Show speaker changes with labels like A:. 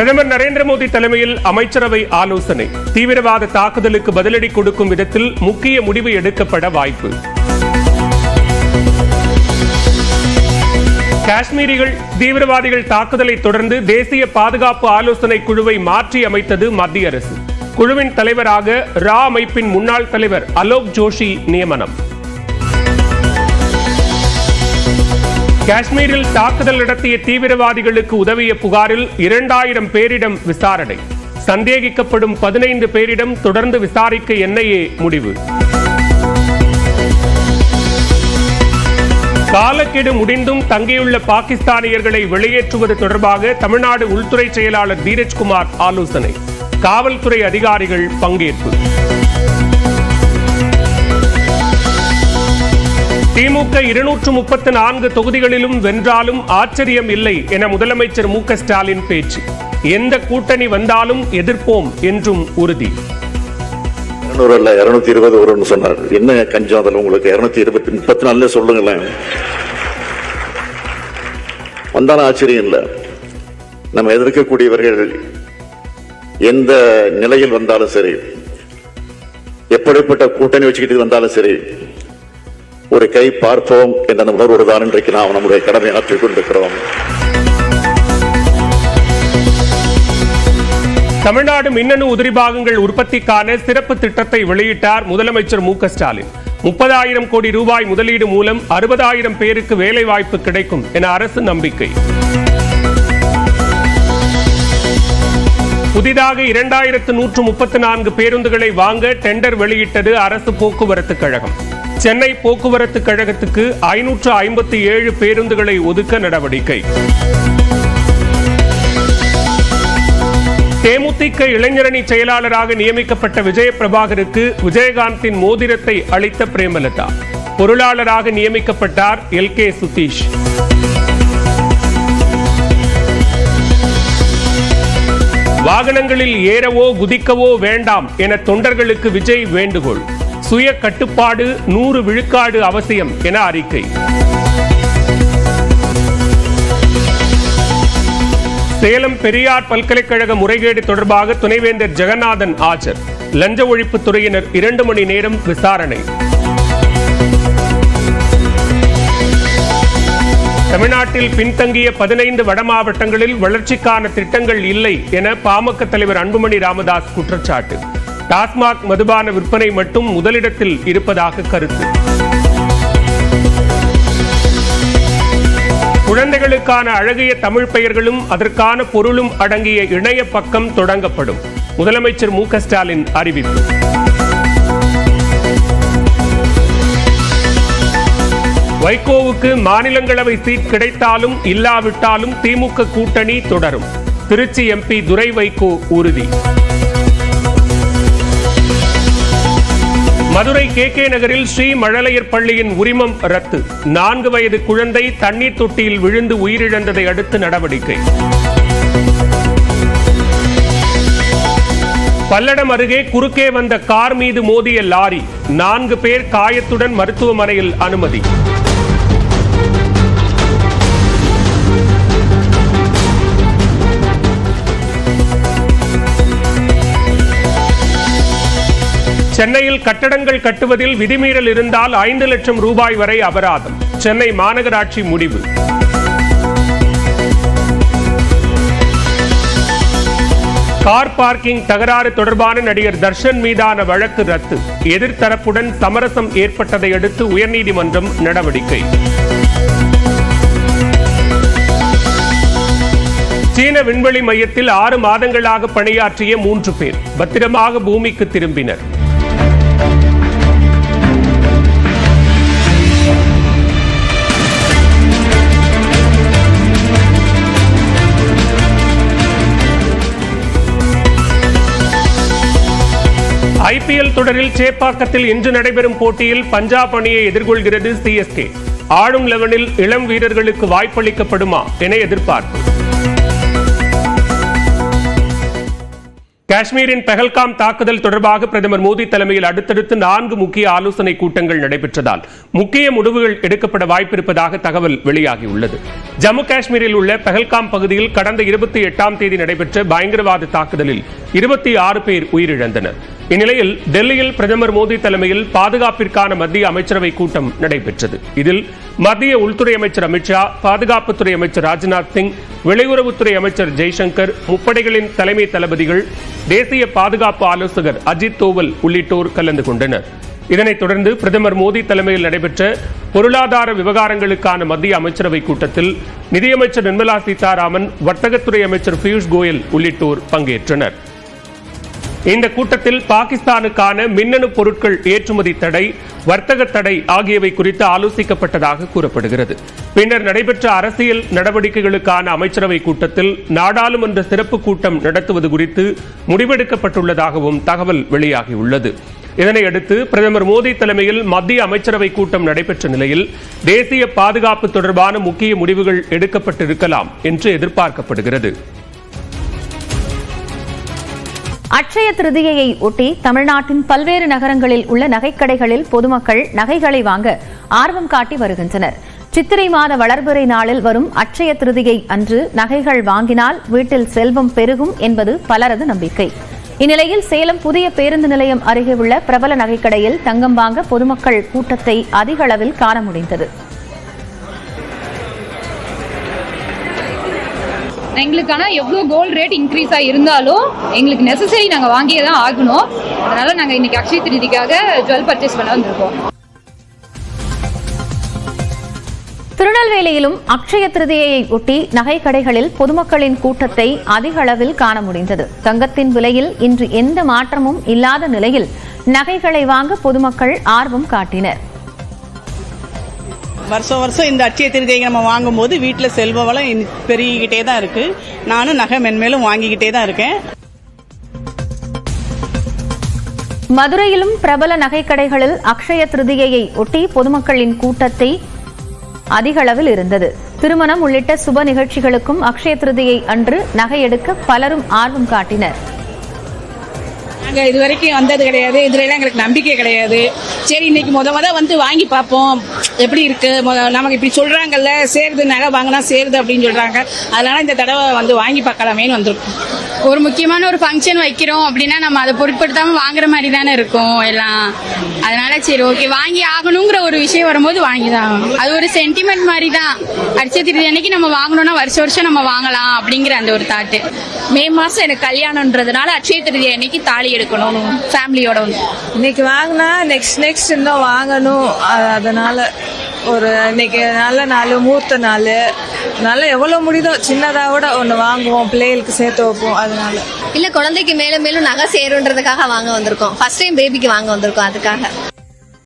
A: பிரதமர் நரேந்திர மோடி தலைமையில் அமைச்சரவை ஆலோசனை. தீவிரவாத தாக்குதலுக்கு பதிலடி கொடுக்கும் விதத்தில் முக்கிய முடிவு எடுக்கப்பட வாய்ப்பு. காஷ்மீரிகள் தீவிரவாதிகள் தாக்குதலை தொடர்ந்து தேசிய பாதுகாப்பு ஆலோசனை குழுவை மாற்றி அமைத்தது மத்திய அரசு. குழுவின் தலைவராக ரா அமைப்பின் முன்னாள் தலைவர் அலோக் ஜோஷி நியமனம். காஷ்மீரில் தாக்குதல் நடத்திய தீவிரவாதிகளுக்கு உதவிய புகாரில் இரண்டாயிரம் பேரிடம் விசாரணை. சந்தேகிக்கப்படும் பதினைந்து பேரிடம் தொடர்ந்து விசாரிக்க என்ஐஏ முடிவு. காலக்கெடு முடிந்தும் தங்கியுள்ள பாகிஸ்தானியர்களை வெளியேற்றுவது தொடர்பாக தமிழ்நாடு உள்துறை செயலாளர் தீரஜ்குமார் ஆலோசனை. காவல்துறை அதிகாரிகள் பங்கேற்பு. திமுக இருநூற்று முப்பத்தி நான்கு தொகுதிகளிலும் வென்றாலும் ஆச்சரியம் இல்லை என முதலமைச்சர் மு க ஸ்டாலின் பேச்சு. எந்த கூட்டணி வந்தாலும் எதிர்ப்போம் என்றும் உறுதி.
B: இருநூறு இருநூத்தி இருபது வரும்னு சொன்னார். என்ன கஞ்சம் அதில் உங்களுக்கு? இருநூத்தி இருபத்தி முப்பத்தி நாலுல சொல்லுங்களேன். வந்தாலும் ஆச்சரியம் இல்லை. நம்ம எதிர்க்கக்கூடியவர்கள் எந்த நிலையில் வந்தாலும் சரி எப்படிப்பட்ட கூட்டணி வச்சுக்கிட்டு வந்தாலும் சரி ஒரு கை பார்ப்போம் என்ற அந்த உணர்வோடு தான் இன்றைக்கு நாம் நம்முடைய கடமை ஆற்றிக் கொண்டிருக்கிறோம்.
A: தமிழ்நாடு மின்னணு உதிரி பாகங்கள் உற்பத்திக்கான சிறப்பு திட்டத்தை வெளியிட்டார் முதலமைச்சர் மு ஸ்டாலின். முப்பதாயிரம் கோடி ரூபாய் முதலீடு மூலம் அறுபதாயிரம் பேருக்கு வேலை வாய்ப்பு கிடைக்கும் என அரசு நம்பிக்கை. புதிதாக இரண்டாயிரத்து நூற்று முப்பத்தி நான்கு பேருந்துகளை வாங்க டெண்டர் வெளியிட்டது அரசு போக்குவரத்து கழகம். சென்னை போக்குவரத்து கழகத்துக்கு ஐநூற்று ஐம்பத்தி ஏழு பேருந்துகளை ஒதுக்க நடவடிக்கை. தேமுதிக இளைஞரணி செயலாளராக நியமிக்கப்பட்ட விஜய பிரபாகருக்கு விஜயகாந்தின் மோதிரத்தை அளித்த பிரேமலதா. பொருளாளராக நியமிக்கப்பட்டார் எல் கே சுதீஷ். வாகனங்களில் ஏறவோ குதிக்கவோ வேண்டாம் என தொண்டர்களுக்கு விஜய் வேண்டுகோள். சுய கட்டுப்பாடு நூறு விழுக்காடு அவசியம் என அறிக்கை. சேலம் பெரியார் பல்கலைக்கழக முறைகேடு தொடர்பாக துணைவேந்தர் ஜெகநாதன் ஆஜர். லஞ்ச ஒழிப்பு துறையினர் இரண்டு மணி நேரம் விசாரணை. தமிழ்நாட்டில் பின்தங்கிய பதினைந்து வட மாவட்டங்களில் வளர்ச்சிக்கான திட்டங்கள் இல்லை என பாமக தலைவர் அன்புமணி ராமதாஸ் குற்றச்சாட்டு. டாஸ்மாக் மதுபான விற்பனை மட்டும் முதலிடத்தில் இருப்பதாக கருத்து. குழந்தைகளுக்கான அழகிய தமிழ் பெயர்களும் அதற்கான பொருளும் அடங்கிய இணைய பக்கம் தொடங்கப்படும். முதலமைச்சர் மு ஸ்டாலின் அறிவிப்பு. வைகோவுக்கு மாநிலங்களவை சீட் கிடைத்தாலும் இல்லாவிட்டாலும் திமுக கூட்டணி தொடரும். திருச்சி எம்பி துரை வைகோ உறுதி. மதுரை கே கே நகரில் ஸ்ரீ மழலையர் பள்ளியின் உரிமம் ரத்து. நான்கு வயது குழந்தை தண்ணீர் தொட்டியில் விழுந்து உயிரிழந்ததை அடுத்து நடவடிக்கை. பல்லடம் அருகே குறுக்கே வந்த கார் மீது மோதிய லாரி. நான்கு பேர் காயத்துடன் மருத்துவமனையில் அனுமதி. சென்னையில் கட்டடங்கள் கட்டுவதில் விதிமீறல் இருந்தால் ஐந்து லட்சம் ரூபாய் வரை அபராதம். சென்னை மாநகராட்சி முடிவு. கார் பார்க்கிங் தகராறு தொடர்பான நடிகர் தர்ஷன் மீதான வழக்கு ரத்து. எதிர்த்தரப்புடன் சமரசம் ஏற்பட்டதை அடுத்து உயர்நீதிமன்றம் நடவடிக்கை. சீன விண்வெளி மையத்தில் ஆறு மாதங்களாக பணியாற்றிய மூன்று பேர் பத்திரமாக பூமிக்கு திரும்பினர். ஐபிஎல் தொடரில் சேப்பாக்கத்தில் இன்று நடைபெறும் போட்டியில் பஞ்சாப் அணியை எதிர்கொள்கிறது சிஎஸ்கே ஆடும் லெவனில் இளம் வீரர்களுக்கு வாய்ப்பளிக்கப்படுமா என எதிர்பார்ப்பு. காஷ்மீரின் பெஹல்காம் தாக்குதல் தொடர்பாக பிரதமர் மோடி தலைமையில் அடுத்தடுத்து நான்கு முக்கிய ஆலோசனை கூட்டங்கள் நடைபெற்றதால் முக்கிய முடிவுகள் எடுக்கப்பட வாய்ப்பிருப்பதாக தகவல் வெளியாகியுள்ளது. ஜம்மு காஷ்மீரில் உள்ள பெஹல்காம் பகுதியில் கடந்த இருபத்தி எட்டாம் தேதி நடைபெற்ற பயங்கரவாத தாக்குதலில் இருபத்தி ஆறு பேர் உயிரிழந்தனர். இந்நிலையில் டெல்லியில் பிரதமர் மோடி தலைமையில் பாதுகாப்பிற்கான மத்திய அமைச்சரவை கூட்டம் நடைபெற்றது. இதில் மத்திய உள்துறை அமைச்சர் அமித்ஷா பாதுகாப்புத்துறை அமைச்சர் ராஜ்நாத் சிங் வெளியுறவுத்துறை அமைச்சர் ஜெய்சங்கர் முப்படைகளின் தலைமை தளபதிகள் தேசிய பாதுகாப்பு ஆலோசகர் அஜித் தோவல் உள்ளிட்டோர் கலந்து கொண்டனர். இதனைத் தொடர்ந்து பிரதமர் மோடி தலைமையில் நடைபெற்ற பொருளாதார விவகாரங்களுக்கான மத்திய அமைச்சரவை கூட்டத்தில் நிதியமைச்சர் நிர்மலா சீதாராமன் வர்த்தகத்துறை அமைச்சர் பியூஷ் கோயல் உள்ளிட்டோர் பங்கேற்றனர். இந்த கூட்டத்தில் பாகிஸ்தானுக்கான மின்னணு பொருட்கள் ஏற்றுமதி தடை வர்த்தக தடை ஆகியவை குறித்து ஆலோசிக்கப்பட்டதாக கூறப்படுகிறது. பின்னர் நடைபெற்ற அரசியல் நடவடிக்கைகளுக்கான அமைச்சரவை கூட்டத்தில் நாடாளுமன்ற சிறப்பு கூட்டம் நடத்துவது குறித்து முடிவெடுக்கப்பட்டுள்ளதாகவும் தகவல் வெளியாகியுள்ளது. இதனையடுத்து பிரதமர் மோடி தலைமையில் மத்திய அமைச்சரவை கூட்டம் நடைபெற்ற நிலையில் தேசிய பாதுகாப்பு தொடர்பான முக்கிய முடிவுகள் எடுக்கப்பட்டிருக்கலாம் என்று எதிர்பார்க்கப்படுகிறது.
C: அட்சய திருதியையை ஒட்டி தமிழ்நாட்டின் பல்வேறு நகரங்களில் உள்ள நகைக்கடைகளில் பொதுமக்கள் நகைகளை வாங்க ஆர்வம் காட்டி வருகின்றனர். சித்திரை மாத வளர்பிறை நாளில் வரும் அட்சய திருதியை அன்று நகைகள் வாங்கினால் வீட்டில் செல்வம் பெருகும் என்பது பலரது நம்பிக்கை. இந்நிலையில் சேலம் புதிய பேருந்து நிலையம் அருகே உள்ள பிரபல நகைக்கடையில் தங்கம் வாங்க பொதுமக்கள் கூட்டத்தை அதிக அளவில் காண முடிந்தது.
D: எங்களுக்கு ஆனால் எவ்வளோ கோல்டு ரேட் இன்க்ரீஸ் இருந்தாலும் எங்களுக்கு நெசசரி நாங்கள் வாங்கியே தான் ஆகணும். அதனால நாங்கள் இன்னைக்கு அக்ஷய திருதிக்காக ஜுவல் பர்ச்சேஸ் பண்ண வந்திருக்கோம்.
C: திருநெல்வேலியிலும் அக்ஷய திருதியையை ஒட்டி நகை கடைகளில் பொதுமக்களின் கூட்டத்தை அதிக அளவில் காண முடிந்தது. தங்கத்தின் விலையில் இன்று எந்த மாற்றமும் இல்லாத நிலையில் நகைகளை வாங்க பொதுமக்கள் ஆர்வம் காட்டினர்.
E: வருஷம் வருஷம் இந்த அட்சய திருதியை நம்ம வாங்கும்போது வீட்டில் செல்வ வளம் பெருகிக்கிட்டே தான் இருக்கு. நானும் நகை மென்மேலும் வாங்கிக்கிட்டே தான் இருக்கேன்.
C: மதுரையிலும் பிரபல நகைக்கடைகளில் அக்ஷய திருதியையை ஒட்டி பொதுமக்களின் கூட்டத்தை அதிக அளவில் இருந்தது. திருமணம் உள்ளிட்ட சுப நிகழ்ச்சிகளுக்கும் அக்ஷய திருதியை அன்று நகை எடுக்க பலரும் ஆர்வம் காட்டினர்.
F: நாங்கள் இது வரைக்கும் வந்தது கிடையாது. இதுலலாம் எங்களுக்கு நம்பிக்கை கிடையாது. சரி இன்னைக்கு முத முத வந்து வாங்கி பார்ப்போம். எப்படி இருக்கு? நமக்கு இப்படி சொல்றாங்கல்ல சேருது நகை வாங்கினா சேருது அப்படின்னு சொல்றாங்க. அதனால இந்த தடவை வந்து வாங்கி பார்க்கலாமேன்னு வந்திருக்கோம்.
G: ஒரு முக்கியமான ஒரு ஃபங்க்ஷன் வைக்கிறோம் அப்படின்னா நம்ம அதை பொருட்படுத்தாம வாங்குற மாதிரி தானே இருக்கும் எல்லாம். அதனால சரி ஓகே வாங்கி ஆகணுங்கிற ஒரு விஷயம் வரும்போது வாங்கி தான் ஆகணும். அது ஒரு சென்டிமெண்ட் மாதிரி தான் அடிச்ச திருதி அன்னைக்கு நம்ம வாங்கணும்னா வருஷம் வருஷம் நம்ம வாங்கலாம் அப்படிங்கிற அந்த ஒரு தாட்டு
H: மே மாசம் எனக்கு கல்யாணம்ன்றதுனால அட்சய திருதி அன்னைக்கு தாலி எடுக்கணும் ஃபேமிலியோட
I: இன்னைக்கு வாங்கினா நெக்ஸ்ட் நெக்ஸ்ட் இன்னும் வாங்கணும். அதனால ஒரு இன்னைக்கு நல்ல நாள் மூர்த்த நாள். நல்ல எவ்வளோ முடியுதோ சின்னதாக கூட ஒன்று வாங்குவோம் பிள்ளைகளுக்கு சேர்த்து வைப்போம் அதனால.
H: இல்ல குழந்தைக்கு மேலும் மேலும் நகை சேருன்றதுக்காக வாங்க வந்திருக்கோம். ஃபர்ஸ்ட் டைம் பேபிக்கு வாங்க வந்திருக்கோம் அதுக்காக.